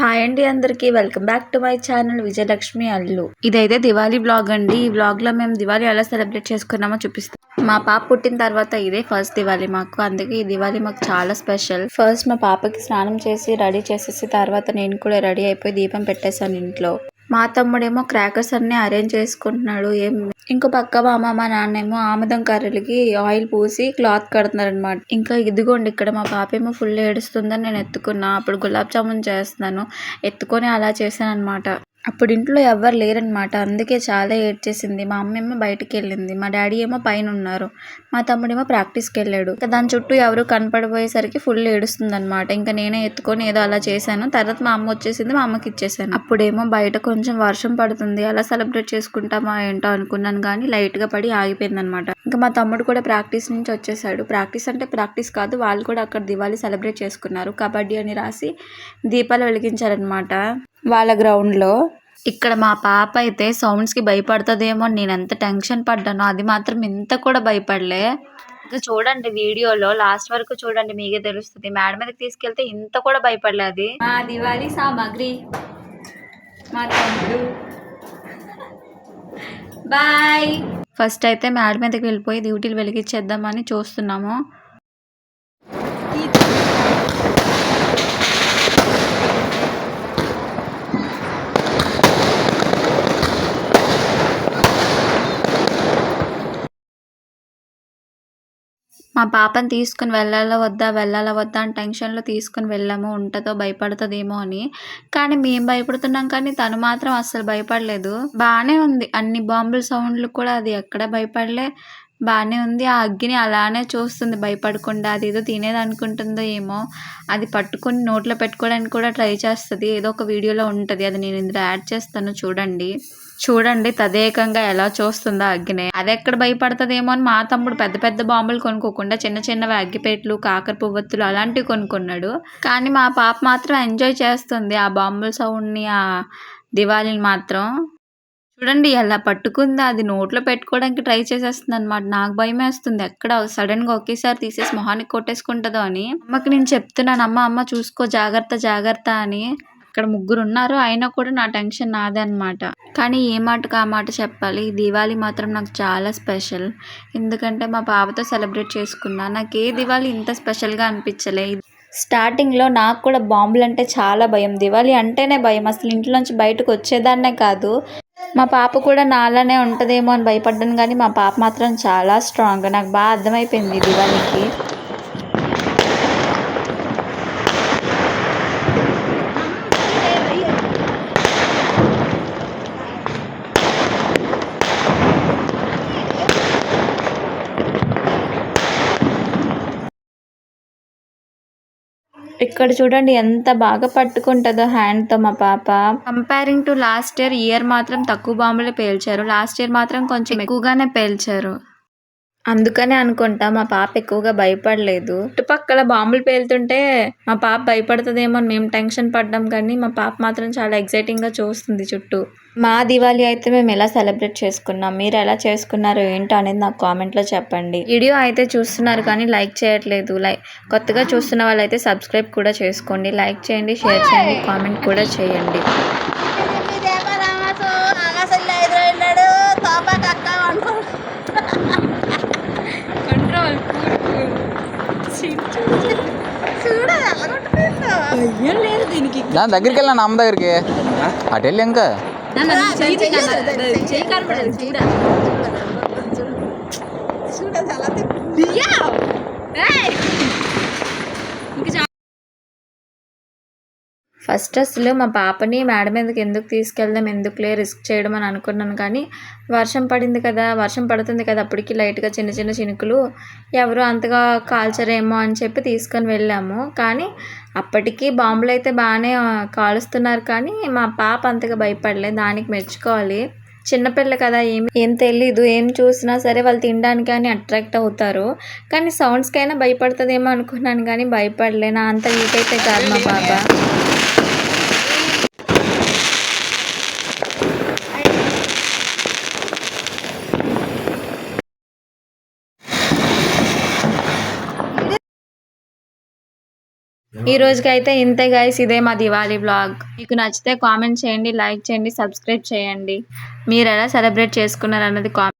Hi అండి అందరికి. Welcome back to my channel Vijayalakshmi Allu. ఇదైతే దివాళీ బ్లాగ్ అండి. ఈ బ్లాగ్లో మేము దివాళీ ఎలా సెలబ్రేట్ చేసుకున్నామో చూపిస్తాం. మా పాప పుట్టిన తర్వాత ఇదే ఫస్ట్ దివాళీ మాకు. అందుకే ఈ దివాళీ మాకు చాలా స్పెషల్. ఫస్ట్ మా పాపకి స్నానం చేసి రెడీ చేసేసి తర్వాత నేను కూడా రెడీ అయిపోయి దీపం పెట్టేశాను ఇంట్లో. మా తమ్ముడేమో క్రాకర్స్ అన్ని అరేంజ్ చేసుకుంటున్నాడు ఏం ఇంకో పక్క మా అమ్మ మా నాన్నేమో ఆముదం కర్రలకి ఆయిల్ పూసి క్లాత్ కడుతున్నారు అనమాట ఇంకా ఇదిగోండి ఇక్కడ మా పాప ఏమో ఫుల్ ఏడుస్తుందని నేను ఎత్తుకున్నా అప్పుడు గులాబ్ జామున్ చేస్తున్నాను ఎత్తుకొని అలా చేశాను అనమాట అప్పుడు ఇంట్లో ఎవ్వరు లేరనమాట అందుకే చాలా ఏడ్చేసింది. మా అమ్మ ఏమో బయటికి వెళ్ళింది మా డాడీ ఏమో పైన ఉన్నారు మా తమ్ముడేమో ప్రాక్టీస్కి వెళ్ళాడు ఇంకా దాని చుట్టూ ఎవరు కనపడిపోయేసరికి ఫుల్ ఏడుస్తుంది అనమాట ఇంకా నేనే ఎత్తుకొని ఏదో అలా చేశాను. తర్వాత మా అమ్మ వచ్చేసింది. మా అమ్మకి ఇచ్చేసాను అప్పుడేమో బయట కొంచెం వర్షం పడుతుంది. అలా సెలబ్రేట్ చేసుకుంటామా ఏంటో అనుకున్నాను కానీ లైట్గా పడి ఆగిపోయింది అనమాట ఇంకా మా తమ్ముడు కూడా ప్రాక్టీస్ నుంచి వచ్చేసాడు ప్రాక్టీస్ అంటే ప్రాక్టీస్ కాదు. వాళ్ళు కూడా అక్కడ దివాళీ సెలబ్రేట్ చేసుకున్నారు. కబడ్డీ అని రాసి దీపాలు వెలిగించారనమాట వాళ్ళ గ్రౌండ్లో. ఇక్కడ మా పాప అయితే సౌండ్స్కి భయపడుతుందేమో అని నేను ఎంత టెన్షన్ పడ్డానో అది మాత్రం ఇంత కూడా భయపడలే. ఇంకా చూడండి వీడియోలో లాస్ట్ వరకు చూడండి మీకే తెలుస్తుంది. మేడ మీదకి తీసుకెళ్తే ఇంత కూడా భయపడలే అది. మా దివాళీ సామాగ్రి. మా తమ్ముడు. బాయ్. ఫస్ట్ అయితే మేడ మీదకి వెళ్ళిపోయి డ్యూటీలు వెలిగించేద్దామని చూస్తున్నాము. మా పాపని తీసుకుని వెళ్ళాలా వద్దా వెళ్ళాలా వద్దా అని టెన్షన్లో తీసుకుని వెళ్ళాము. ఉంటుందో భయపడుతుందేమో అని. కానీ మేము భయపడుతున్నాం కానీ తను మాత్రం అస్సలు భయపడలేదు. బాగానే ఉంది. అన్ని బాంబుల సౌండ్లు కూడా అది ఎక్కడ భయపడలే. బాగానే ఉంది. ఆ అగ్గిని అలానే చూస్తుంది భయపడకుండా. అది ఏదో తినేది అనుకుంటుందో ఏమో. అది పట్టుకొని నోట్లో పెట్టుకోవడానికి కూడా ట్రై చేస్తుంది. ఏదో ఒక వీడియోలో ఉంటుంది. అది నేను ఇందులో యాడ్ చేస్తాను. చూడండి. చూడండి తదేకంగా ఎలా చూస్తుందో అగ్గిని అది ఎక్కడ భయపడుతుందేమో అని మా తమ్ముడు పెద్ద పెద్ద బాంబులు కొనుక్కోకుండా చిన్న చిన్నవి అగ్గిపేట్లు కాకర పువ్వొత్తులు అలాంటివి కొనుక్కున్నాడు. కానీ మా పాప మాత్రం ఎంజాయ్ చేస్తుంది ఆ బాంబుల సౌండ్ని ఆ దివాళీని మాత్రం. చూడండి ఎలా పట్టుకుందా అది నోట్లో పెట్టుకోవడానికి ట్రై చేసేస్తుంది అనమాట నాకు భయం వేస్తుంది. ఎక్కడ సడన్గా ఒకేసారి తీసేసి మొహానికి కొట్టేసుకుంటుందో అని. అమ్మకి నేను చెప్తున్నాను అమ్మ అమ్మ చూసుకో జాగ్రత్త జాగ్రత్త అని. అక్కడ ముగ్గురు ఉన్నారు అయినా కూడా నా టెన్షన్ నాదే అనమాట కానీ ఏ మాటకు ఆ మాట చెప్పాలి? దివాళి దివాళీ మాత్రం నాకు చాలా స్పెషల్. ఎందుకంటే మా పాపతో సెలబ్రేట్ చేసుకున్నా. నాకు ఏ దివాళీ ఇంత స్పెషల్గా అనిపించలే. స్టార్టింగ్లో నాకు కూడా బాంబులు అంటే చాలా భయం. దివాళీ అంటేనే భయం. అసలు ఇంట్లోంచి బయటకు వచ్చేదాన్నే కాదు. మా పాప కూడా నాలానే ఉంటుందేమో అని భయపడ్డాను. కానీ మా పాప మాత్రం చాలా స్ట్రాంగ్. నాకు బాగా అర్థమైపోయింది దివాళికి దివాళీకి. ఇక్కడ చూడండి ఎంత బాగా పట్టుకుంటుందో హ్యాండ్తో మా పాప. Comparing to last year year మాత్రం తక్కువ బాంబులు పేల్చారు. లాస్ట్ ఇయర్ మాత్రం కొంచెం ఎక్కువగానే పేల్చారు. అందుకనే అనుకుంటా మా పాప ఎక్కువగా భయపడలేదు. చుట్టుపక్కల బాంబులు పేలుతుంటే మా పాప భయపడుతుందేమో అని మేము టెన్షన్ పడ్డాం కానీ మా పాప మాత్రం చాలా ఎగ్జైటింగ్గా చూస్తుంది చుట్టూ. మా దివాళీ అయితే మేము ఎలా సెలబ్రేట్ చేసుకున్నాం మీరు ఎలా చేసుకున్నారు ఏంటో అనేది నాకు కామెంట్లో చెప్పండి. వీడియో అయితే చూస్తున్నారు కానీ లైక్ చేయట్లేదు. లైక్ కొత్తగా చూస్తున్న వాళ్ళైతే సబ్స్క్రైబ్ కూడా చేసుకోండి. లైక్ చేయండి షేర్ చేయండి కామెంట్ కూడా చేయండి. దాని దగ్గరికి వెళ్ళాను అమ్మ దగ్గరికి? అటు వెళ్ళి ఇంకా? ఫస్ట్ అసలు మా పాపని మేడ మీదకి ఎందుకు తీసుకెళ్దాం ఎందుకులే రిస్క్ చేయడం అని అనుకున్నాను కానీ వర్షం పడింది కదా వర్షం పడుతుంది కదా అప్పటికి లైట్గా చిన్న చిన్న చినుకులు ఎవరు అంతగా కాల్చరేమో అని చెప్పి తీసుకొని వెళ్ళాము. కానీ అప్పటికి బాంబులు అయితే బాగానే కాలుస్తున్నారు కానీ మా పాప అంతగా భయపడలేదు. దానికి మెచ్చుకోవాలి. చిన్నపిల్ల కదా ఏం ఏం తెలీదు. ఏం చూసినా సరే వాళ్ళు తినడానికి అని అట్రాక్ట్ అవుతారు. కానీ సౌండ్స్కైనా భయపడుతుందేమో అనుకున్నాను కానీ భయపడలే. నా అంత వీక్ అయితే కాదు మా పాప. ఈ రోజుకైతే ఇంతే గైస్ ఇదే మా దివాళీ బ్లాగ్ మీకు నచ్చితే కామెంట్ చేయండి లైక్ చేయండి సబ్స్క్రైబ్ చేయండి. మీరు ఎలా సెలబ్రేట్ చేసుకున్నారు అన్నది కామెంట్